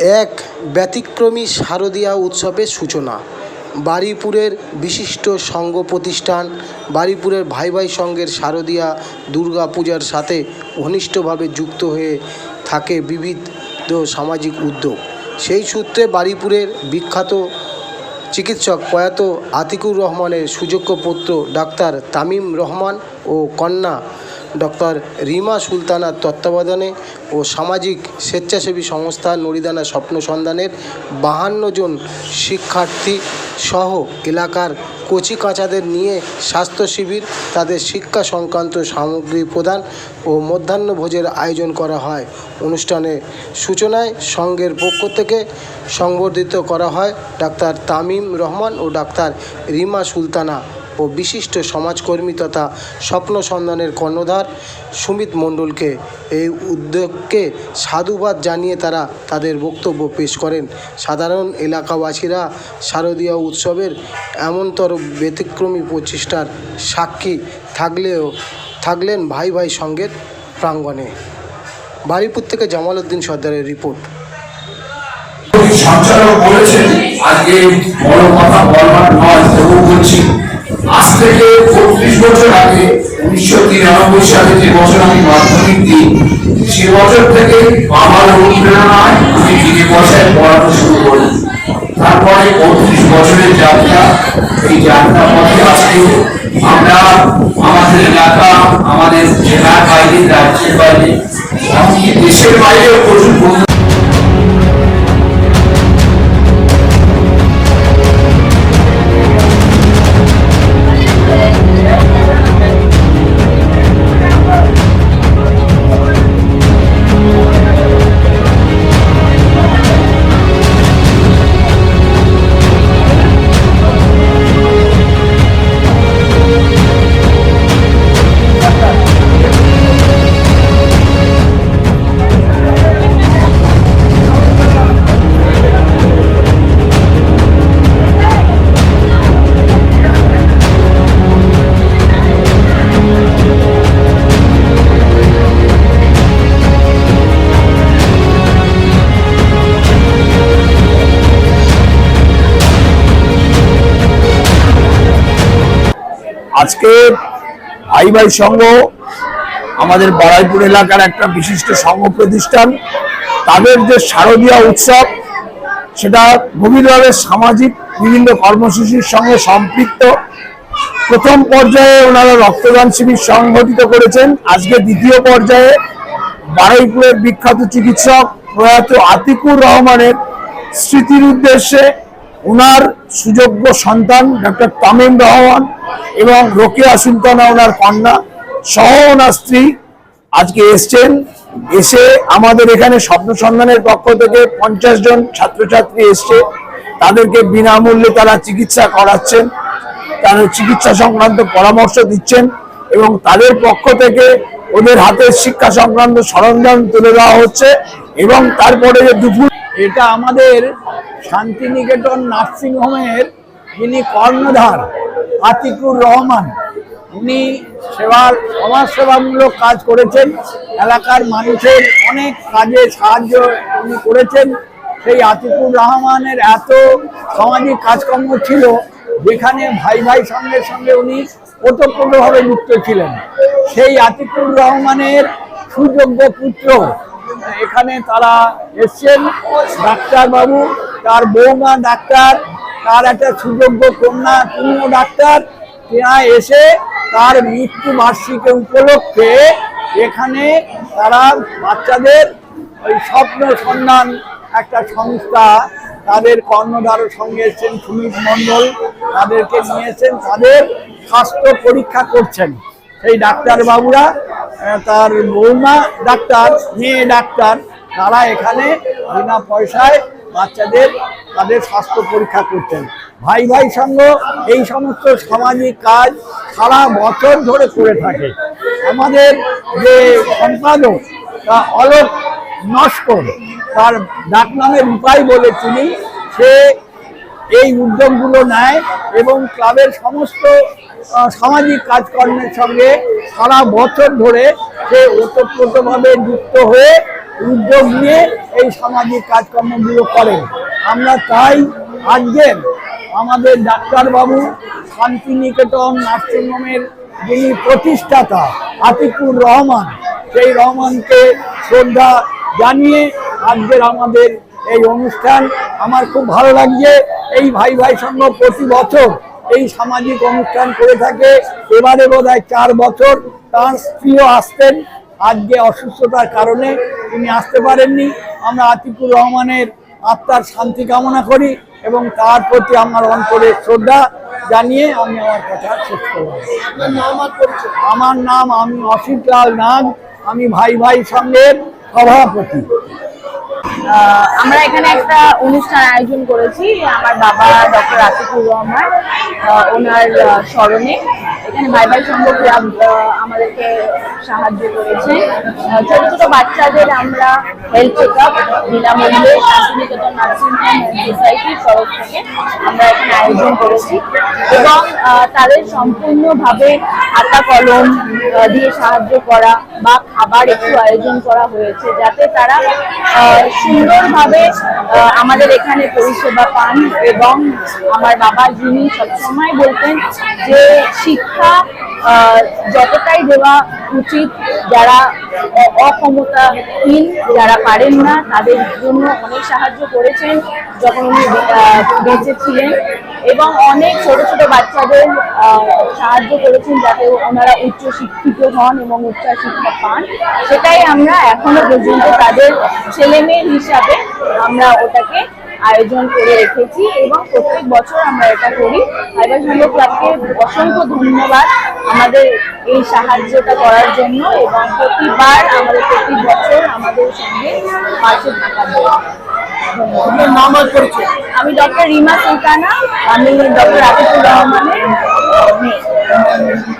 এক ব্যতিক্রমী শারদীয়া উৎসবের সূচনা। বারুইপুরের বিশিষ্ট সঙ্ঘ প্রতিষ্ঠান বারুইপুরের ভাই ভাই সঙ্ঘের শারদীয়া দুর্গা পূজার সাথে ঘনিষ্ঠভাবে যুক্ত হয়ে থাকে বিবিধ সামাজিক উদ্যোগ। সেই সূত্রে বারুইপুরের বিখ্যাত চিকিৎসক প্রয়াত আতিকুর রহমানের সুযোগ্য পুত্র ডাক্তার তামিম রহমান ও কন্যা ডক্টর রিমা সুলতানার তত্ত্বাবধানে ও সামাজিক স্বেচ্ছাসেবী সংস্থা নরিদানা স্বপ্ন সন্ধানের বাহান্ন জন শিক্ষার্থী সহ এলাকার কচি কাঁচাদের নিয়ে স্বাস্থ্য শিবির, তাদের শিক্ষা সংক্রান্ত সামগ্রী প্রদান ও মধ্যাহ্নভোজের আয়োজন করা হয়। অনুষ্ঠানে সূচনায় সংঘের পক্ষ থেকে সংবর্ধিত করা হয় ডাক্তার তামিম রহমান ও ডাক্তার রিমা সুলতানা। ও বিশিষ্ট সমাজকর্মী তথা স্বপ্ন সন্ধানের কর্ণধার সুমিত মণ্ডলকে এই উদ্যোগকে সাধুবাদ জানিয়ে তারা তাদের বক্তব্য পেশ করেন। সাধারণ এলাকাবাসীরা শারদীয় উৎসবের এমনতর ব্যতিক্রমী প্রচেষ্টার সাক্ষী থাকলেও থাকলেন ভাই ভাই সঙ্গের প্রাঙ্গণে। বারুইপুর থেকে জামাল উদ্দিন সর্দারের রিপোর্ট। সঞ্চালক বলেছেন, আজকে বড় কথা বলবার নয়, তবু বলছি থেকে চব্বিশ বছর আগে উনিশশো তিরানব্বই সালে যে বছর আমি মাধ্যমিক দিই সে বছর থেকে আমার অনুপ্রেরণায় আমি বিনে পয়সায় পড়াতে শুরু করি। তারপরে পঁয়ত্রিশ বছরের যাত্রা, এই যাত্রা পথে আজকে আমরা আমাদের এলাকা, আমাদের জেলার বাইরে, রাজ্যের বাইরে এমনকি দেশের বাইরেও প্রচুর আজকে ভাই ভাই সংঘ আমাদের বারাইপুর এলাকার একটা বিশিষ্ট সংঘ প্রতিষ্ঠান। তাদের যে শারদীয় উৎসব, সেটা গভীরভাবে সামাজিক, বিভিন্ন কর্মসূচির সঙ্গে সম্পৃক্ত। প্রথম পর্যায়ে ওনারা রক্তদান শিবির সংগঠিত করেছেন। আজকে দ্বিতীয় পর্যায়ে বারুইপুরের বিখ্যাত চিকিৎসক প্রয়াত আতিকুর রহমানের স্মৃতির উদ্দেশ্যে ওনার সুযোগ্য সন্তান ডক্টর তামিম রহমান এবং রোকেয়া সুলতানা ওনার কন্যা সহ ওনার স্ত্রী আজকে এসছেন। এসে আমাদের এখানে স্বপ্ন সন্ধানের পক্ষ থেকে পঞ্চাশ জন ছাত্রছাত্রী এসছে। তাদেরকে বিনামূল্যে তারা চিকিৎসা করাচ্ছেন। তাদের চিকিৎসা সংক্রান্ত পরামর্শ দিচ্ছেন এবং তাদের পক্ষ থেকে ওদের হাতে শিক্ষা সংক্রান্ত সরঞ্জাম তুলে দেওয়া হচ্ছে এবং তারপরে যে দুপুর এটা আমাদের শান্তিনিকেতন নার্সিং হোমের যিনি কর্ণধার, আতিকুর রহমান, উনি সেবার সমাজ সেবামূলক কাজ করেছেন। এলাকার মানুষের অনেক কাজে সাহায্য উনি করেছেন। সেই আতিকুর রহমানের এত সামাজিক কাজকর্ম ছিল, যেখানে ভাই ভাই সঙ্গে সঙ্গে উনি ওতপ্রোতভাবে যুক্ত ছিলেন। সেই আতিকুর রহমানের সুযোগ্য পুত্র, এখানে তারা এসছেন। ডাক্তার বাবু তার বৌমা ডাক্তার, তার একটা সুযোগ্য কন্যা, তিনিও ডাক্তার। তেনা এসে তার মৃত্যু বার্ষিকী উপলক্ষে এখানে তারা বাচ্চাদের ওই স্বপ্ন সন্ধান একটা সংস্থা তাদের কর্ণধারের সঙ্গে এসেছেন সুমিত মণ্ডল, তাদেরকে নিয়েছেন, তাদের স্বাস্থ্য পরীক্ষা করছেন। সেই ডাক্তার বাবুরা তার বৌমা ডাক্তার, মেয়ে ডাক্তার, তারা এখানে বিনা পয়সায় বাচ্চাদের তাদের স্বাস্থ্য পরীক্ষা করতেন। ভাই ভাই সঙ্গ, এই সমস্ত সামাজিক কাজ সারা বছর ধরে করে থাকে। আমাদের যে সম্পাদক, তা অলোক নস্কর, তার ডাকনামের উপায় বলে তিনি সে এই উদ্যোগগুলো নেয় এবং ক্লাবের সমস্ত সামাজিক কাজকর্মের সঙ্গে সারা বছর ধরে সে ওতপ্রোতভাবে যুক্ত হয়ে উদ্যোগ নিয়ে এই সামাজিক কাজকর্মগুলো করেন। আমরা তাই আজকের আমাদের ডাক্তারবাবু শান্তিনিকেতন নার্সিংহোমের যিনি প্রতিষ্ঠাতা আতিকুর রহমান, সেই রহমানকে শ্রদ্ধা জানিয়ে আজকের আমাদের এই অনুষ্ঠান আমার খুব ভালো লাগছে। এই ভাই ভাই সংঘ প্রতি বছর এই সামাজিক অনুষ্ঠান করে থাকে। এবারে বোধ চার বছর তার স্ত্রীও আসতেন। আজকে অসুস্থতার কারণে তিনি আসতে পারেননি। আমরা আতিকুর রহমানের আত্মার শান্তি কামনা করি এবং তার প্রতি আমার অন্তরের শ্রদ্ধা জানিয়ে আমি আমার কথা শেষ করব আমার নাম আমি অসিত লাল নাগ আমি ভাই ভাই সংঘের সভাপতি। আমরা এখানে একটা অনুষ্ঠান আয়োজন করেছি আমার বাবা ডক্টর আতিকুর রহমান ওনার স্মরণে। এখানে ভাই ভাই সংঘ আমাদেরকে সাহায্য করেছে। ছোট ছোট বাচ্চাদের আমরা হেলথ চেক আপ বিনামূল্যে শান্তিনিকেতন নার্সিং হোম সোসাইটির তরফ থেকে আমরা এখানে আয়োজন করেছি। এবং তাদের সম্পূর্ণভাবে খাতা কলম দিয়ে সাহায্য করা বা খাবার একটু আয়োজন করা হয়েছে, যাতে তারা সুন্দরভাবে আমাদের এখানে পরিষেবা পান এবং আমার বাবা যিনি সবসময় বলতেন যে শিক্ষা যতটাই দেওয়া উচিত যারা অক্ষমতাহীন, যারা পারেন না, তাদের জন্য অনেক সাহায্য করেছেন যখন উনি বেঁচে ছিলেন এবং অনেক ছোট ছোট বাচ্চাদের সাহায্য করেছেন যাতে ওনারা উচ্চ শিক্ষিত হন এবং উচ্চ শিক্ষা পান। সেটাই আমরা এখনও পর্যন্ত তাদের ছেলে মেয়ে হিসাবে আমরা ওটাকে আয়োজন করে রেখেছি এবং প্রত্যেক বছর আমরা এটা করি। ফাইবার সংঘ ক্লাবকে অসংখ্য ধন্যবাদ আমাদের এই সাহায্যটা করার জন্য এবং প্রতিবার আমাদের প্রতি বছর আমাদের সঙ্গে পাশে থাকার জন্য। আমি ডক্টর রিমা সুলতানা আমি ডক্টর আতিকুর রহমানের man.